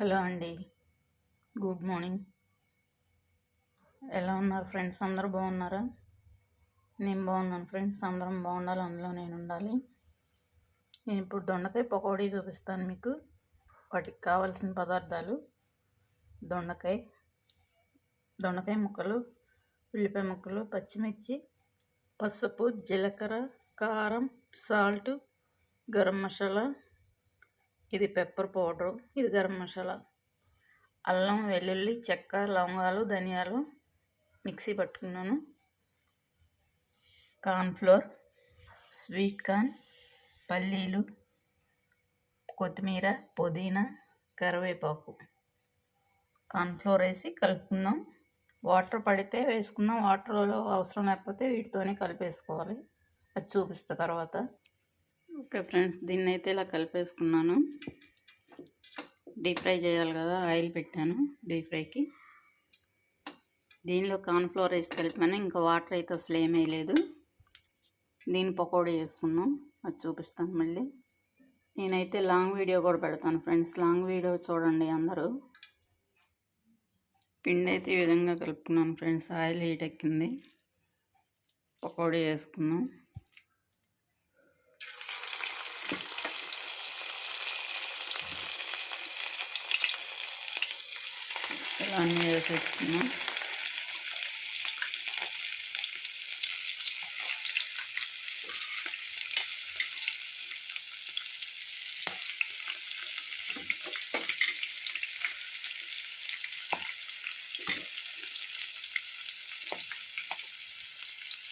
Hello అండి. Good morning. ఎలా ఉన్నారు ఫ్రెండ్స్? అందరూ బాగున్నారా? నేను బాగున్నాను ఫ్రెండ్స్. అందరం బాగుండాలి. అందులో నేను ఉండాలి. నేను ఇప్పుడు దొండకాయ పకోడీ చూపిస్తాను మీకు. వాటికి కావాల్సిన పదార్థాలు. దొండకాయ దొండకాయ ముక్కలు ఉల్లిపాయ ముక్కలు పచ్చిమిర్చి పసుపు జీలకర్ర కారం సాల్ట్ గరం మసాలా ఇది పెప్పర్ పౌడరు ఇది గరం మసాలా. అల్లం వెల్లుల్లి చెక్క లవంగాలు ధనియాలు మిక్సీ పట్టుకున్నాను. కార్న్ఫ్లోర్ స్వీట్ కార్న్ పల్లీలు కొత్తిమీర పుదీనా కరివేపాకు. కార్న్ఫ్లోర్ వేసి కలుపుకుందాం. వాటర్ పడితే వేసుకుందాం వాటర్లో అవసరం లేకపోతే వీటితోనే కలిపేసుకోవాలి. అది చూపిస్తా తర్వాత. ఓకే ఫ్రెండ్స్ దీన్ని అయితే ఇలా కలిపేసుకున్నాను. డీప్ ఫ్రై చేయాలి కదా ఆయిల్ పెట్టాను డీప్ ఫ్రైకి. దీనిలో కార్న్ఫ్లోర్ వేసి కలిపాను ఇంకా వాటర్ అయితే అసలు ఏమీ లేదు. దీన్ని పకోడీ చేసుకున్నాం అది చూపిస్తాను మళ్ళీ. నేనైతే లాంగ్ వీడియో కూడా పెడతాను ఫ్రెండ్స్ లాంగ్ వీడియో చూడండి అందరూ. పిండి అయితే ఈ విధంగా కలుపుకున్నాను ఫ్రెండ్స్ ఆయిల్ హీట్ ఎక్కింది. పకోడీ వేసుకున్నాం ఇలా అన్నీ వేసేసుకున్నాం.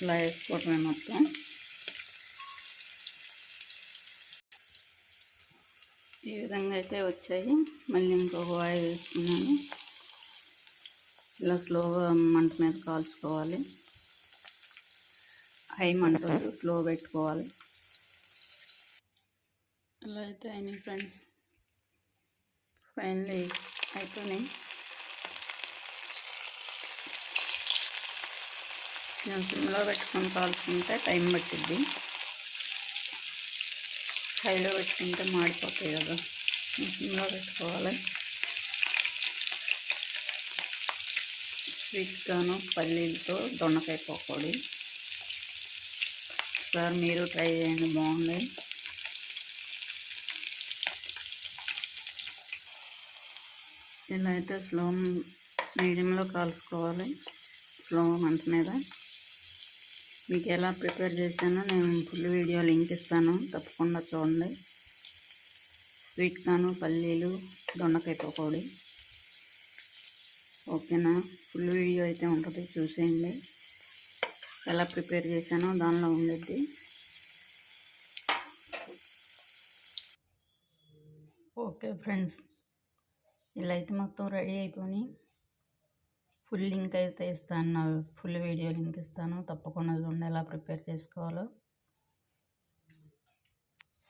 ఇలా వేసుకోవటమే మొత్తం. ఈ విధంగా అయితే వచ్చాయి. మళ్ళీ ఇంకొక ఆయిల్ వేసుకున్నాను. ఇలా స్లోగా మంట మీద కాల్చుకోవాలి. హై మంట స్లో పెట్టుకోవాలి. ఇలా అయితే అయినాయి ఫ్రెండ్స్. ఫైనలీ అయిపోయినాయి. నేను సిమ్లో పెట్టుకొని కాల్చుకుంటే టైం పట్టిద్ది. హైలో పెట్టుకుంటే మాడిపోతాయి కదా. సిమ్లో పెట్టుకోవాలి. స్వీట్గాను పల్లీలతో దొండకాయ పకోడీ. సార్ మీరు ట్రై చేయండి బాగుంది. ఇలా అయితే స్లో మీడియంలో కాల్చుకోవాలి స్లో మంట మీద. మీకు ఎలా ప్రిపేర్ చేశానో నేను ఫుల్ వీడియో లింక్ ఇస్తాను తప్పకుండా చూడండి. స్వీట్ కాను పల్లీలు దొండకాయ పకోడీ. ఓకేనా? ఫుల్ వీడియో అయితే ఉంటుంది చూసేయండి. ఎలా ప్రిపేర్ చేశానో దానిలో ఉండేది ఓకే ఫ్రెండ్స్ ఇలా అయితే మొత్తం రెడీ అయిపోయి ఫుల్ లింక్ అయితే ఇస్తాను నా ఫుల్ వీడియో లింక్ ఇస్తాను. తప్పకుండా చూడండి ఎలా ప్రిపేర్ చేసుకోవాలో.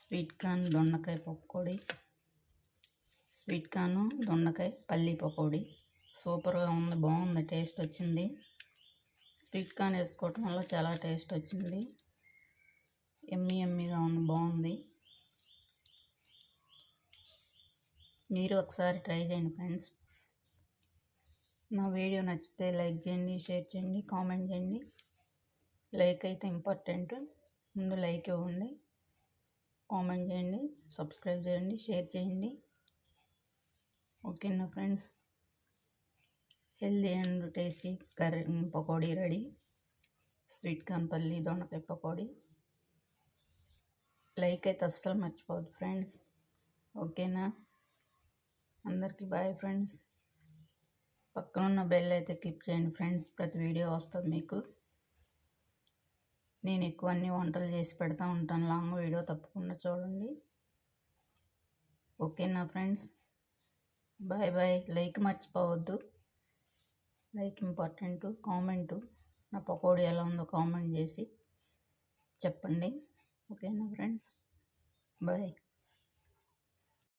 స్వీట్ కార్న్ దొండకాయ పకోడీ. స్వీట్ కార్ను దొండకాయ పల్లీ పకోడీ. సూపర్గా ఉంది బాగుంది టేస్ట్ వచ్చింది. స్వీట్ కార్న్ వేసుకోవటం వల్ల చాలా టేస్ట్ వచ్చింది. ఎమ్మి ఎమ్మిగా ఉంది బాగుంది. మీరు ఒకసారి ట్రై చేయండి ఫ్రెండ్స్. నా వీడియో నచ్చితే లైక్ చేయండి షేర్ చేయండి కామెంట్ చేయండి. లైక్ అయితే ఇంపార్టెంట్. ముందు లైక్ ఇవ్వండి కామెంట్ చేయండి సబ్స్క్రైబ్ చేయండి షేర్ చేయండి. ఓకేనా friends? Healthy and tasty curry pakodi ready. Sweet కన్పల్లి దొండకాయ పకోడీ. లైక్ అయితే అస్సలు మర్చిపోవద్దు ఫ్రెండ్స్. ఓకేనా? అందరికీ బాయ్ ఫ్రెండ్స్. పక్కనున్న బెల్ అయితే క్లిక్ చేయండి ఫ్రెండ్స్. ప్రతి వీడియో వస్తుంది మీకు. నేను ఎక్కువ అన్ని వంటలు చేసి పెడతా ఉంటాను. లాంగ్ వీడియో తప్పకుండా చూడండి. ఓకేనా ఫ్రెండ్స్? Bye bye. లైక్ మర్చిపోవద్దు. Like important comment. నా పకోడీ ఎలా ఉందో కామెంట్ చేసి చెప్పండి. ఓకేనా ఫ్రెండ్స్? బాయ్.